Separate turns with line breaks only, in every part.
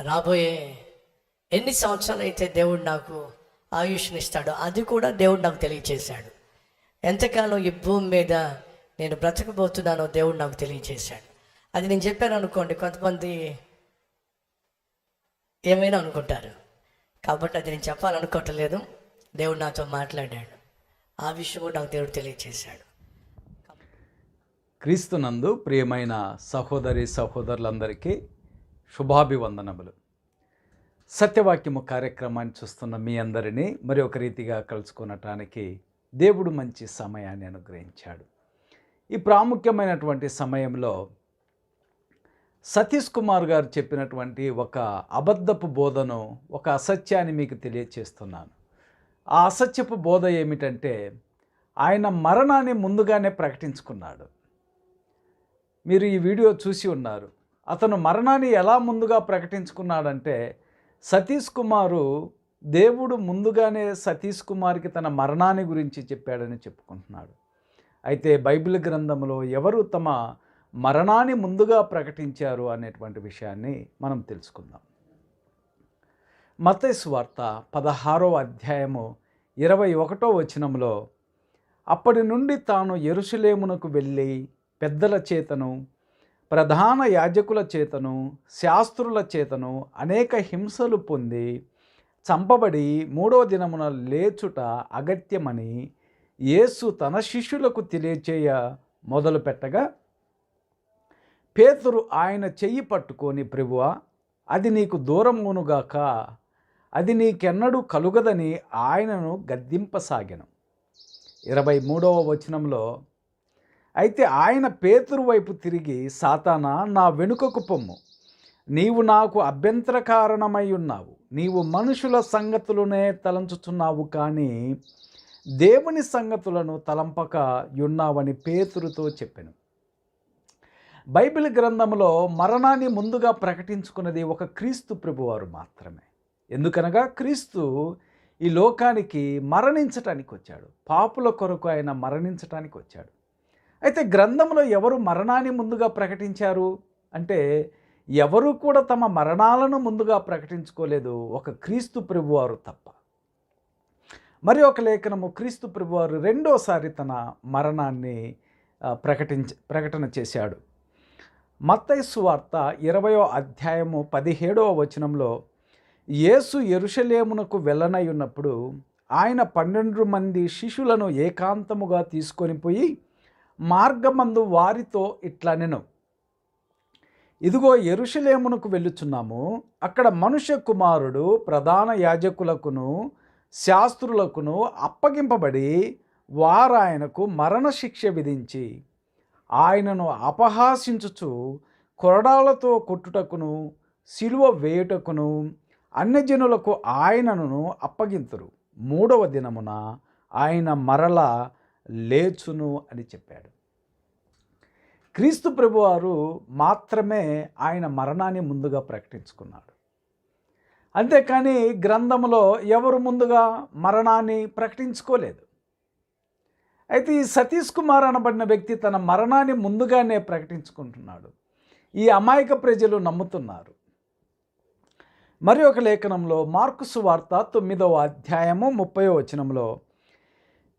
రాబోయే ఎన్ని సంవత్సరాలు అయితే దేవుడు నాకు ఆయుష్ని ఇస్తాడో అది కూడా దేవుడు నాకు తెలియచేశాడు. ఎంతకాలం ఈ భూమి మీద నేను బ్రతకబోతున్నానో దేవుడు నాకు తెలియచేశాడు. అది నేను చెప్పాను అనుకోండి కొంతమంది ఏమైనా అనుకుంటారు. కాబట్టి అది నేను చెప్పాలనుకోవట్లేదు. దేవుడు నాతో మాట్లాడాడు. ఆ విషయం కూడా నాకు దేవుడు తెలియచేశాడు.
క్రీస్తునందు ప్రియమైన సహోదరి సహోదరులందరికీ శుభాభివందనములు. సత్యవాక్యము కార్యక్రమాన్ని చూస్తున్న మీ అందరినీ మరి ఒక రీతిగా కలుసుకునటానికి దేవుడు మంచి సమయాన్ని అనుగ్రహించాడు. ఈ ప్రాముఖ్యమైనటువంటి సమయంలో సతీష్ కుమార్ గారు చెప్పినటువంటి ఒక అబద్ధపు బోధను ఒక అసత్యాన్ని మీకు తెలియచేస్తున్నాను. ఆ అసత్యపు బోధ ఏమిటంటే ఆయన మరణాన్ని ముందుగానే ప్రకటించుకున్నాడు. మీరు ఈ వీడియో చూసి ఉన్నారు. అతను మరణాన్ని ఎలా ముందుగా ప్రకటించుకున్నాడంటే సతీష్ కుమారు దేవుడు ముందుగానే సతీష్ కుమార్కి తన మరణాన్ని గురించి చెప్పాడని చెప్పుకుంటున్నాడు. అయితే బైబిల్ గ్రంథంలో ఎవరు తమ మరణాన్ని ముందుగా ప్రకటించారు అనేటువంటి విషయాన్ని మనం తెలుసుకుందాం. మతేశ్వార్త పదహారో అధ్యాయము ఇరవై ఒకటో వచనంలో అప్పటి నుండి తాను ఎరుసలేమునకు వెళ్ళి పెద్దల చేతను ప్రధాన యాజకుల చేతను శాస్త్రుల చేతను అనేక హింసలు పొంది చంపబడి మూడో దినమున లేచుట అగత్యమని యేసు తన శిష్యులకు తెలియచేయ మొదలుపెట్టగా పేతురు ఆయన చెయ్యి పట్టుకొని ప్రభువా అది నీకు దూరమునుగాక అది నీకెన్నడూ కలుగదని ఆయనను గద్దింపసాగాను. ఇరవై మూడవ వచనంలో అయితే ఆయన పేతురు వైపు తిరిగి సాతానా నా వెనుకకు పొమ్ము. నీవు నాకు అభ్యంతర కారణమై ఉన్నావు. నీవు మనుషుల సంగతులనే తలంచుచున్నావు కానీ దేవుని సంగతులను తలంపక ఉన్నావని పేతురుతో చెప్పాను. బైబిల్ గ్రంథంలో మరణాన్ని ముందుగా ప్రకటించుకున్నది ఒక క్రీస్తు ప్రభువారు మాత్రమే. ఎందుకనగా క్రీస్తు ఈ లోకానికి మరణించటానికి వచ్చాడు పాపుల కొరకు ఆయన మరణించటానికి వచ్చాడు అయితే గ్రంథంలో ఎవరు మరణాన్ని ముందుగా ప్రకటించారు? అంటే ఎవరు కూడా తమ మరణాలను ముందుగా ప్రకటించుకోలేదు. ఒక క్రీస్తు ప్రభువారు తప్ప. మరి ఒక లేఖనము క్రీస్తు ప్రభువారు రెండోసారి తన మరణాన్ని ప్రకటించ ప్రకటన చేశాడు. మత్తైసు వార్త ఇరవయో అధ్యాయము పదిహేడవ వచనంలో యేసు ఎరుషలేమునకు వెళ్ళనై ఉన్నప్పుడు ఆయన పన్నెండు మంది శిష్యులను ఏకాంతముగా తీసుకొని పోయి మార్గమందు వారితో ఇట్లా నేను. ఇదిగో ఎరుషలేమునకు వెళ్ళుచున్నాము. అక్కడ మనుష్య కుమారుడు ప్రధాన యాజకులకును శాస్త్రులకును అప్పగింపబడి వారాయనకు మరణశిక్ష విధించి ఆయనను అపహాసించుచు కొరడాలతో కొట్టుటకును సిలువ వేయుటకును అన్యజనులకు ఆయనను అప్పగింతురు. మూడవ దినమున ఆయన మరల లేచును అని చెప్పాడు. క్రీస్తు ప్రభువారు మాత్రమే ఆయన మరణాన్ని ముందుగా ప్రకటించుకున్నాడు. అంతేకాని గ్రంథంలో ఎవరు ముందుగా మరణాన్ని ప్రకటించుకోలేదు. అయితే ఈ సతీష్ కుమార్ అనబడిన వ్యక్తి తన మరణాన్ని ముందుగానే ప్రకటించుకుంటున్నాడు. ఈ అమాయక ప్రజలు నమ్ముతున్నారు. మరి ఒక లేఖనంలో మార్కుసు వార్త తొమ్మిదవ అధ్యాయము ముప్పై వచనంలో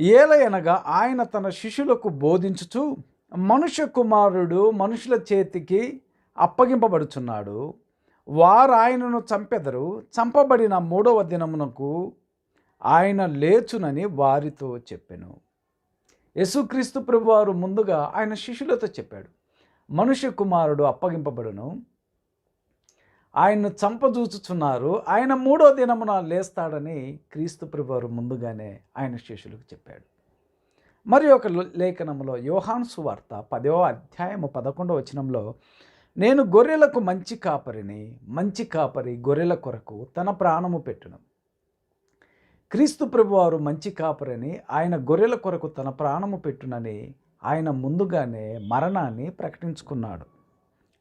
ఏలయనగా ఆయన తన శిష్యులకు బోధించుచు మనుష్య కుమారుడు మనుషుల చేతికి అప్పగింపబడుచున్నాడు. వారు ఆయనను చంపెదరు. చంపబడిన మూడవ దినమునకు ఆయన లేచునని వారితో చెప్పాను. యేసుక్రీస్తు ప్రభువారు ముందుగా ఆయన శిష్యులతో చెప్పాడు. మనుష్య కుమారుడు అప్పగింపబడును. ఆయన్ను చంపజూచుచున్నారు ఆయన మూడో దినమున లేస్తాడని క్రీస్తు ప్రభువారు ముందుగానే ఆయన శిష్యులకు చెప్పాడు. మరి ఒక లేఖనంలో యోహాన్ సువార్త పదవ అధ్యాయము పదకొండవ వచనంలో నేను గొర్రెలకు మంచి కాపరిని మంచి కాపరి గొర్రెల కొరకు తన ప్రాణము పెట్టును. క్రీస్తు ప్రభువారు మంచి కాపరని ఆయన గొర్రెల కొరకు తన ప్రాణము పెట్టునని ఆయన ముందుగానే మరణాన్ని ప్రకటించుకున్నాడు.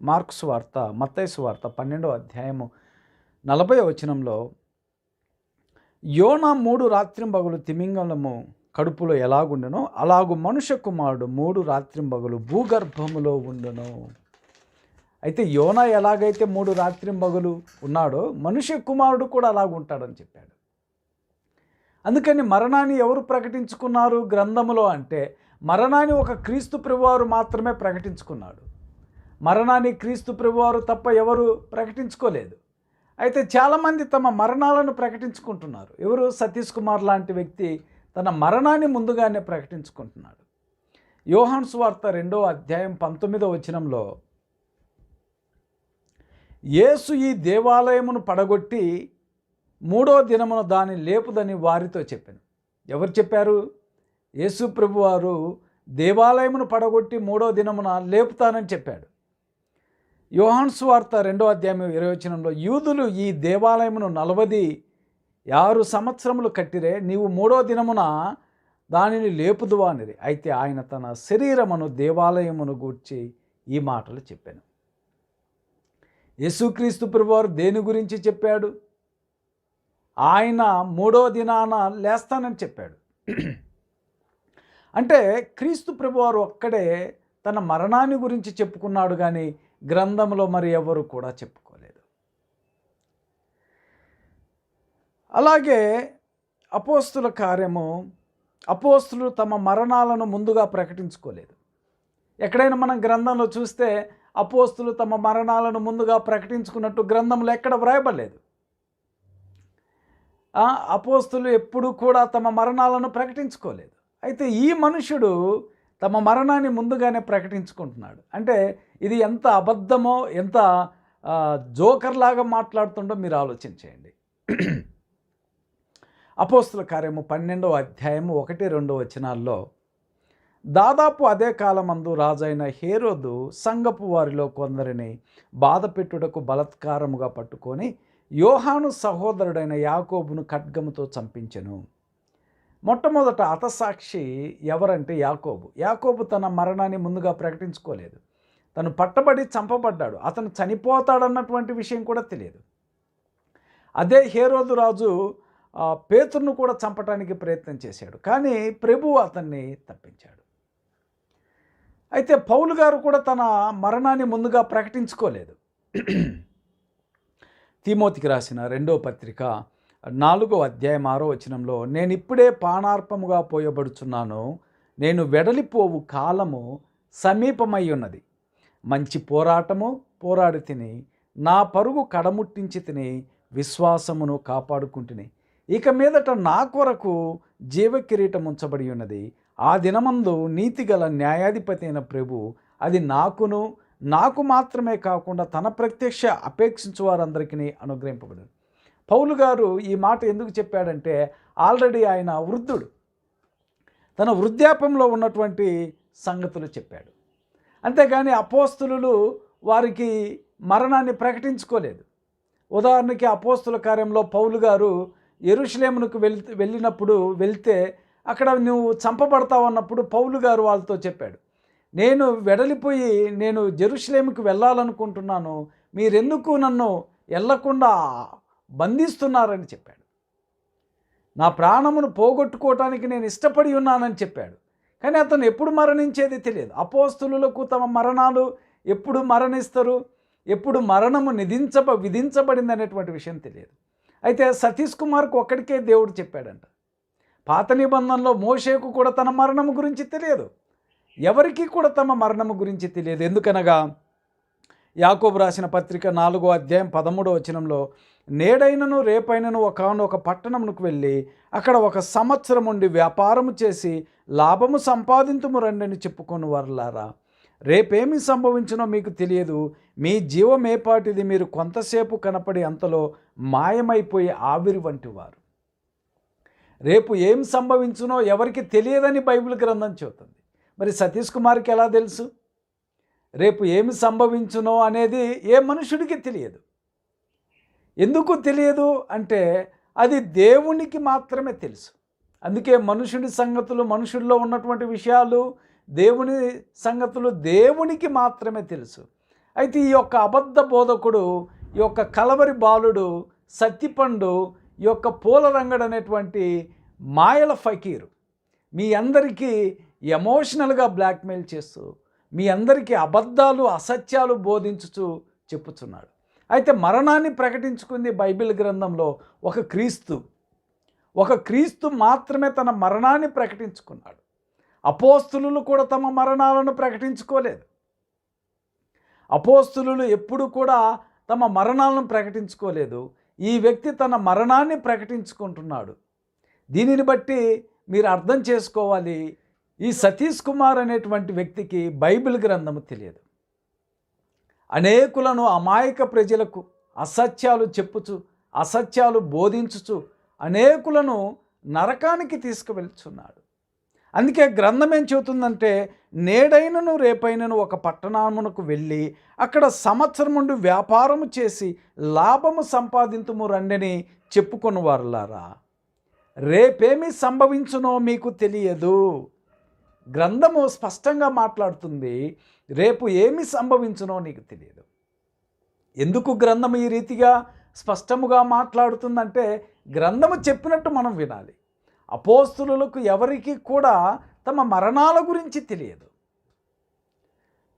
మార్క్స్ వార్త మత్తైసు వార్త పన్నెండో అధ్యాయము నలభై వచనంలో యోనా మూడు రాత్రింబగులు తిమింగలము కడుపులో ఎలాగుండెనో అలాగు మనుష్య కుమారుడు మూడు రాత్రింబగులు భూగర్భములో ఉండును. అయితే యోనా ఎలాగైతే మూడు రాత్రింబగులు ఉన్నాడో మనుష్య కుమారుడు కూడా అలాగుంటాడని చెప్పాడు. అందుకని మరణాన్ని ఎవరు ప్రకటించుకున్నారు గ్రంథములో అంటే మరణాన్ని ఒక క్రీస్తు ప్రభువారు మాత్రమే ప్రకటించుకున్నాడు. మరణాన్ని క్రీస్తు ప్రభువారు తప్ప ఎవరు ప్రకటించుకోలేదు. అయితే చాలామంది తమ మరణాలను ప్రకటించుకుంటున్నారు. ఎవరు సతీష్ కుమార్ లాంటి వ్యక్తి తన మరణాన్ని ముందుగానే ప్రకటించుకుంటున్నాడు. యోహాన్స్ వార్త రెండో అధ్యాయం పంతొమ్మిదో వచనంలో యేసు ఈ దేవాలయమును పడగొట్టి మూడో దినమున దాని లేపుదని వారితో చెప్పాను. ఎవరు చెప్పారు? యేసు ప్రభువారు దేవాలయమును పడగొట్టి మూడో దినమున లేపుతానని చెప్పాడు. యోహాన్ స్వార్త రెండో అధ్యాయం ఇరవచనంలో యూదులు ఈ దేవాలయమును నలవది ఆరు సంవత్సరములు కట్టిరే నీవు మూడో దినమున దానిని లేపుదువా అనేది అయితే ఆయన తన శరీరమును దేవాలయమును గూర్చి ఈ మాటలు చెప్పాను. యేసుక్రీస్తు ప్రభువారు దేని గురించి చెప్పాడు? ఆయన మూడో దినాన లేస్తానని చెప్పాడు. అంటే క్రీస్తు ప్రభువారు ఒక్కడే తన మరణాన్ని గురించి చెప్పుకున్నాడు కానీ గ్రంథంలో మరి ఎవరు కూడా చెప్పుకోలేదు. అలాగే అపోస్తుల కార్యము అపోస్తులు తమ మరణాలను ముందుగా ప్రకటించుకోలేదు. ఎక్కడైనా మనం గ్రంథంలో చూస్తే అపోస్తులు తమ మరణాలను ముందుగా ప్రకటించుకున్నట్టు గ్రంథంలో ఎక్కడ వ్రాయబడలేదు. అపోస్తులు ఎప్పుడు కూడా తమ మరణాలను ప్రకటించుకోలేదు. అయితే ఈ మనుషుడు తమ మరణాన్ని ముందుగానే ప్రకటించుకుంటున్నాడు. అంటే ఇది ఎంత అబద్ధమో ఎంత జోకర్లాగా మాట్లాడుతుండో మీరు ఆలోచించేయండి. అపోస్తుల కార్యము పన్నెండవ అధ్యాయము ఒకటి రెండు వచనాల్లో దాదాపు అదే కాలమందు రాజైన హేరోదు సంగపు వారిలో కొందరిని బాధపెట్టుటకు బలత్కారముగా పట్టుకొని యోహాను సహోదరుడైన యాకోబును ఖడ్గముతో చంపించెను. మొట్టమొదట హతసాక్షి ఎవరంటే యాకోబు. యాకోబు తన మరణాన్ని ముందుగా ప్రకటించుకోలేదు. తను పట్టబడి చంపబడ్డాడు. అతను చనిపోతాడన్నటువంటి విషయం కూడా తెలియదు. అదే హేరోదు రాజు పేతుర్ను పేతురును కూడా చంపటానికి ప్రయత్నం చేశాడు. కానీ ప్రభు అతన్ని తప్పించాడు. అయితే పౌలు గారు కూడా తన మరణాన్ని ముందుగా ప్రకటించుకోలేదు. తిమోతికి రాసిన రెండో పత్రిక నాలుగో అధ్యాయం ఆరో వచనంలో నేను ఇప్పుడే పానార్పముగా పోయబడుచున్నాను. నేను వెడలిపోవు కాలము సమీపమై ఉన్నది. మంచి పోరాటము పోరాడి తిని నా పరుగు కడముట్టించి తిని విశ్వాసమును కాపాడుకుంటుని. ఇక మీదట నా కొరకు జీవకిరీటం ఉంచబడి ఉన్నది. ఆ దినమందు నీతిగల న్యాయాధిపతి అయిన ప్రభు అది నాకును నాకు మాత్రమే కాకుండా తన ప్రత్యక్ష అపేక్షించు వారందరికీ అనుగ్రహింపబడింది పౌలు గారు ఈ మాట ఎందుకు చెప్పాడంటే ఆల్రెడీ ఆయన వృద్ధుడు. తన వృద్ధాప్యంలో ఉన్నటువంటి సంగతులు చెప్పాడు. అంతేగాని అపోస్తులు వారికి మరణాన్ని ప్రకటించుకోలేదు. ఉదాహరణకి అపోస్తుల కార్యంలో పౌలు గారు ఎరుషలేమునకు వెళ్ వెళ్ళినప్పుడు వెళ్తే అక్కడ నువ్వు చంపబడతావు అన్నప్పుడు పౌలు గారు వాళ్ళతో చెప్పాడు. నేను వెడలిపోయి నేను జెరూషలేముకి వెళ్ళాలనుకుంటున్నాను. మీరెందుకు నన్ను వెళ్ళకుండా బంధిస్తున్నారని చెప్పాడు. నా ప్రాణమును పోగొట్టుకోవటానికి నేను ఇష్టపడి ఉన్నానని చెప్పాడు. కానీ అతను ఎప్పుడు మరణించేది తెలియదు. అపోస్తులకు తమ మరణాలు ఎప్పుడు మరణిస్తారు? ఎప్పుడు మరణము నిధించబ విధించబడింది అనేటువంటి విషయం తెలియదు. అయితే సతీష్ కుమార్కు ఒక్కడికే దేవుడు చెప్పాడంట. పాత నిబంధనలో మోషేకు కూడా తన మరణము గురించి తెలియదు. ఎవరికీ కూడా తమ మరణము గురించి తెలియదు. ఎందుకనగా యాకోబు రాసిన పత్రిక నాలుగో అధ్యాయం పదమూడో వచనంలో నేడైనను రేపైనను ఒకనొక పట్టణమునకు వెళ్ళి అక్కడ ఒక సంవత్సరం ఉండి వ్యాపారము చేసి లాభము సంపాదింతుము రండని చెప్పుకొని వర్లారా. రేపేమి సంభవించునో మీకు తెలియదు. మీ జీవం ఏపాటిది మీరు కొంతసేపు కనపడి అంతలో మాయమైపోయి ఆవిరి వంటి వారు. రేపు ఏం సంభవించునో ఎవరికి తెలియదని బైబిల్ గ్రంథం చెబుతుంది. మరి సతీష్ కుమార్కి ఎలా తెలుసు? రేపు ఏమి సంభవించునో అనేది ఏ మనుషుడికి తెలియదు. ఎందుకు తెలియదు అంటే అది దేవునికి మాత్రమే తెలుసు. అందుకే మనుషుడి సంగతులు మనుషుల్లో ఉన్నటువంటి విషయాలు దేవుని సంగతులు దేవునికి మాత్రమే తెలుసు. అయితే ఈ యొక్క అబద్ధ బోధకుడు ఈ యొక్క కలవరి బాలుడు సత్తిపండు ఈ యొక్క పూల రంగడు అనేటువంటి మాయల ఫకీరు మీ అందరికీ ఎమోషనల్గా బ్లాక్మెయిల్ చేస్తూ మీ అందరికీ అబద్ధాలు అసత్యాలు బోధించుచు చెప్పుచున్నాడు. అయితే మరణాన్ని ప్రకటించుకుంది బైబిల్ గ్రంథంలో ఒక క్రీస్తు. ఒక క్రీస్తు మాత్రమే తన మరణాన్ని ప్రకటించుకున్నాడు. అపోస్తులు కూడా తమ మరణాలను ప్రకటించుకోలేదు. అపోస్తులు ఎప్పుడు కూడా తమ మరణాలను ప్రకటించుకోలేదు. ఈ వ్యక్తి తన మరణాన్ని ప్రకటించుకుంటున్నాడు. దీనిని బట్టి మీరు అర్థం చేసుకోవాలి. ఈ సతీష్ కుమార్ అనేటువంటి వ్యక్తికి బైబిల్ గ్రంథము తెలియదు. అనేకులను అమాయక ప్రజలకు అసత్యాలు చెప్పుచు అసత్యాలు బోధించుచు అనేకులను నరకానికి తీసుకువెళ్తున్నాడు. అందుకే గ్రంథం ఏం చెబుతుందంటే నేడైనను రేపైనను ఒక పట్టణమునకు వెళ్ళి అక్కడ సంవత్సరం నుండి వ్యాపారము చేసి లాభము సంపాదింతుము రండిని చెప్పుకొని వారులారా రేపేమి సంభవించునో మీకు తెలియదు. గ్రంథము స్పష్టంగా మాట్లాడుతుంది రేపు ఏమి సంభవించునో నీకు తెలియదు. ఎందుకు గ్రంథం ఈ రీతిగా స్పష్టముగా మాట్లాడుతుందంటే గ్రంథము చెప్పినట్టు మనం వినాలి. అపోస్తులకు ఎవరికి కూడా తమ మరణాల గురించి తెలియదు.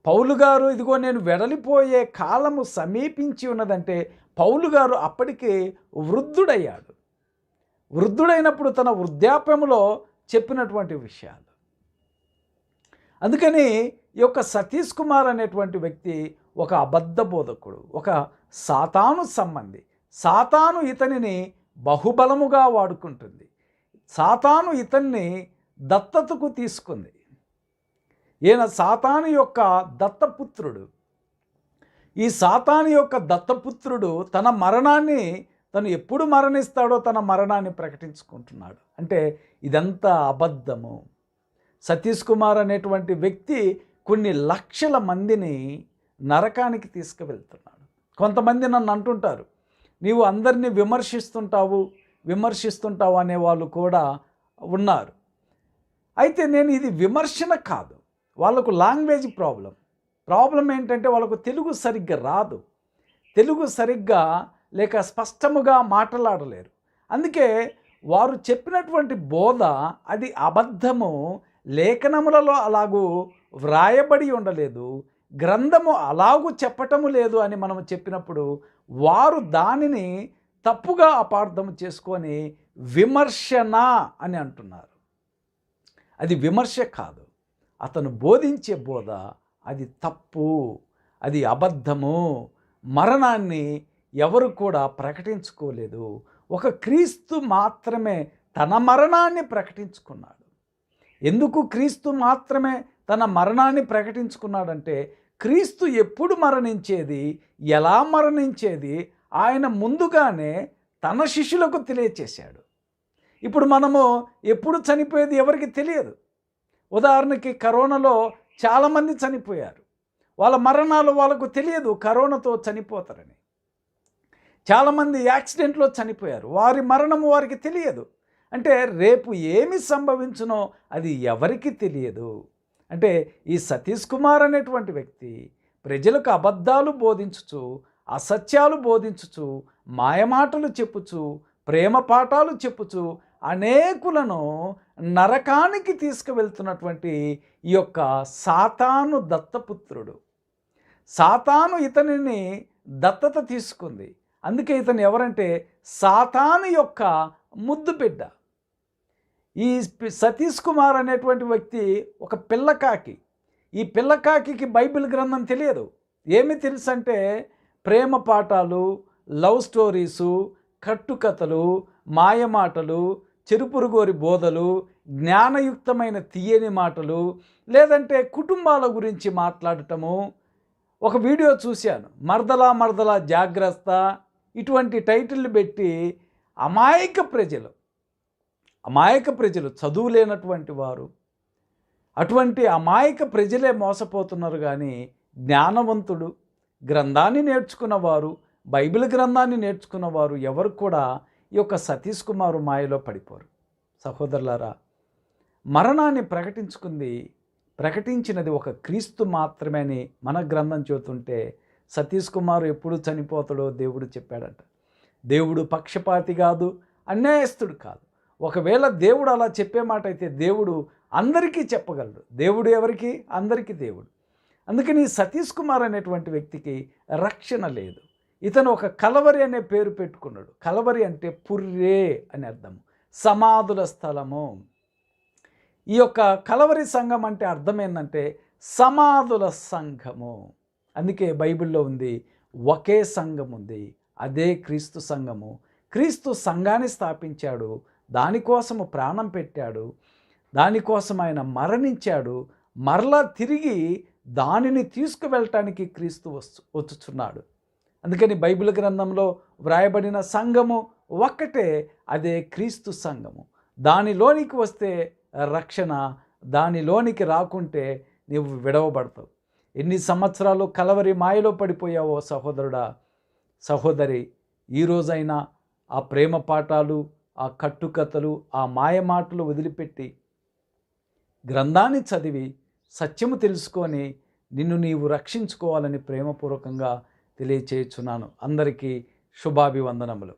పౌలు గారు ఇదిగో నేను వెడలిపోయే కాలము సమీపించి ఉన్నదంటే పౌలు గారు అప్పటికే వృద్ధుడయ్యాడు. వృద్ధుడైనప్పుడు తన వృద్ధాప్యములో చెప్పినటువంటి విషయాలు. అందుకని ఈ యొక్క సతీష్ కుమార్ అనేటువంటి వ్యక్తి ఒక అబద్ధ బోధకుడు ఒక సాతాను సంబంధి. సాతాను ఇతనిని బహుబలముగా వాడుకుంటుంది. సాతాను ఇతన్ని దత్తతకు తీసుకుంది. ఈయన సాతాను యొక్క దత్తపుత్రుడు. ఈ సాతాను యొక్క దత్తపుత్రుడు తన మరణాన్ని తను ఎప్పుడు మరణిస్తాడో తన మరణాన్ని ప్రకటించుకుంటున్నాడు. అంటే ఇదంతా అబద్ధము. సతీష్ కుమార్ అనేటువంటి వ్యక్తి కొన్ని లక్షల మందిని నరకానికి తీసుకువెళ్తున్నాడు. కొంతమంది నన్ను అంటుంటారు నీవు అందరినీ విమర్శిస్తుంటావు విమర్శిస్తుంటావు అనే వాళ్ళు కూడా ఉన్నారు. అయితే నేను ఇది విమర్శన కాదు వాళ్ళకు లాంగ్వేజ్ ప్రాబ్లం. ప్రాబ్లం ఏంటంటే వాళ్ళకు తెలుగు సరిగ్గా రాదు. తెలుగు సరిగ్గా లేక స్పష్టముగా మాట్లాడలేరు. అందుకే వారు చెప్పినటువంటి బోధ అది అబద్ధము లేఖనములలో అలాగూ వ్రాయబడి ఉండలేదు గ్రంథము అలాగూ చెప్పటము లేదు అని మనం చెప్పినప్పుడు వారు దానిని తప్పుగా అపార్థం చేసుకొని విమర్శన అని అంటున్నారు. అది విమర్శ కాదు. అతను బోధించే బోధ అది తప్పు అది అబద్ధము. మరణాన్ని ఎవరు కూడా ప్రకటించుకోలేదు. ఒక క్రీస్తు మాత్రమే తన మరణాన్ని ప్రకటించుకున్నాడు. ఎందుకు క్రీస్తు మాత్రమే తన మరణాన్ని ప్రకటించుకున్నాడంటే క్రీస్తు ఎప్పుడు మరణించేది ఎలా మరణించేది ఆయన ముందుగానే తన శిష్యులకు తెలియచేశాడు. ఇప్పుడు మనము ఎప్పుడు చనిపోయేది ఎవరికి తెలియదు. ఉదాహరణకి కరోనాలో చాలామంది చనిపోయారు. వాళ్ళ మరణాలు వాళ్ళకు తెలియదు కరోనాతో చనిపోతారని. చాలామంది యాక్సిడెంట్లో చనిపోయారు. వారి మరణము వారికి తెలియదు. అంటే రేపు ఏమి సంభవించునో అది ఎవరికి తెలియదు. అంటే ఈ సతీష్ కుమార్ అనేటువంటి వ్యక్తి ప్రజలకు అబద్ధాలు బోధించుచు అసత్యాలు బోధించుచు మాయమాటలు చెప్పుచు ప్రేమ పాఠాలు చెప్పుచు అనేకులను నరకానికి తీసుకువెళ్తున్నటువంటి ఈ యొక్క సాతాను దత్తపుత్రుడు. సాతాను ఇతనిని దత్తత తీసుకుంది. అందుకే ఇతను ఎవరంటే సాతాను యొక్క ముద్దు బిడ్డ. ఈ సతీష్ కుమార్ అనేటువంటి వ్యక్తి ఒక పిల్లకాకి ఈ పిల్లకాకి బైబిల్ గ్రంథం తెలియదు. ఏమి తెలుసు అంటే ప్రేమ పాఠాలు లవ్ స్టోరీసు కట్టుకథలు మాయమాటలు చెరుపురుగోరి బోధలు జ్ఞానయుక్తమైన తీయని మాటలు లేదంటే కుటుంబాల గురించి మాట్లాడటము. ఒక వీడియో చూశాను. మరదలా మరదలా జాగ్రత్త ఇటువంటి టైటిల్ పెట్టి అమాయక ప్రజలు అమాయక ప్రజలు చదువు లేనటువంటి వారు. అటువంటి అమాయక ప్రజలే మోసపోతున్నారు కానీ జ్ఞానవంతుడు గ్రంథాన్ని నేర్చుకున్నవారు బైబిల్ గ్రంథాన్ని నేర్చుకున్నవారు ఎవరు కూడా ఈ యొక్క సతీష్ కుమారు మాయలో పడిపోరు. సహోదరులారా మరణాన్ని ప్రకటించుకుంది ప్రకటించినది ఒక క్రీస్తు మాత్రమే అని మన గ్రంథం చూస్తుంటే సతీష్ కుమారు ఎప్పుడు చనిపోతాడో దేవుడు చెప్పాడట. దేవుడు పక్షపాతి కాదు అన్యాయస్తుడు కాదు. ఒకవేళ దేవుడు అలా చెప్పే మాట అయితే దేవుడు అందరికీ చెప్పగలడు. దేవుడు ఎవరికి? అందరికీ దేవుడు. అందుకని సతీష్ కుమార్ అనేటువంటి వ్యక్తికి రక్షణ లేదు. ఇతను ఒక కలవరి అనే పేరు పెట్టుకున్నాడు. కలవరి అంటే పుర్రే అని అర్థం. సమాధుల స్థలము. ఈ యొక్క కలవరి సంఘం అంటే అర్థం ఏంటంటే సమాధుల సంఘము. అందుకే బైబిల్లో ఉంది ఒకే సంఘం ఉంది అదే క్రీస్తు సంఘము. క్రీస్తు సంఘాన్ని స్థాపించాడు దానికోసము ప్రాణం పెట్టాడు దానికోసం ఆయన మరణించాడు మరలా తిరిగి దానిని తీసుకువెళ్ళటానికి క్రీస్తు వస్తు వచ్చుచున్నాడు. అందుకని బైబిల్ గ్రంథంలో వ్రాయబడిన సంఘము ఒక్కటే అదే క్రీస్తు సంఘము. దానిలోనికి వస్తే రక్షణ దానిలోనికి రాకుంటే నీవు విడవబడతావు. ఎన్ని సంవత్సరాలు కలవరి మాయలో పడిపోయావో సహోదరుడా సహోదరి ఈ ఆ ప్రేమ పాఠాలు ఆ కట్టుకథలు ఆ మాయమాటలు వదిలిపెట్టి గ్రంథాన్ని చదివి సత్యము తెలుసుకొని నిన్ను నీవు రక్షించుకోవాలని ప్రేమపూర్వకంగా తెలియచేయుచున్నాను. అందరికీ శుభాభివందనములు.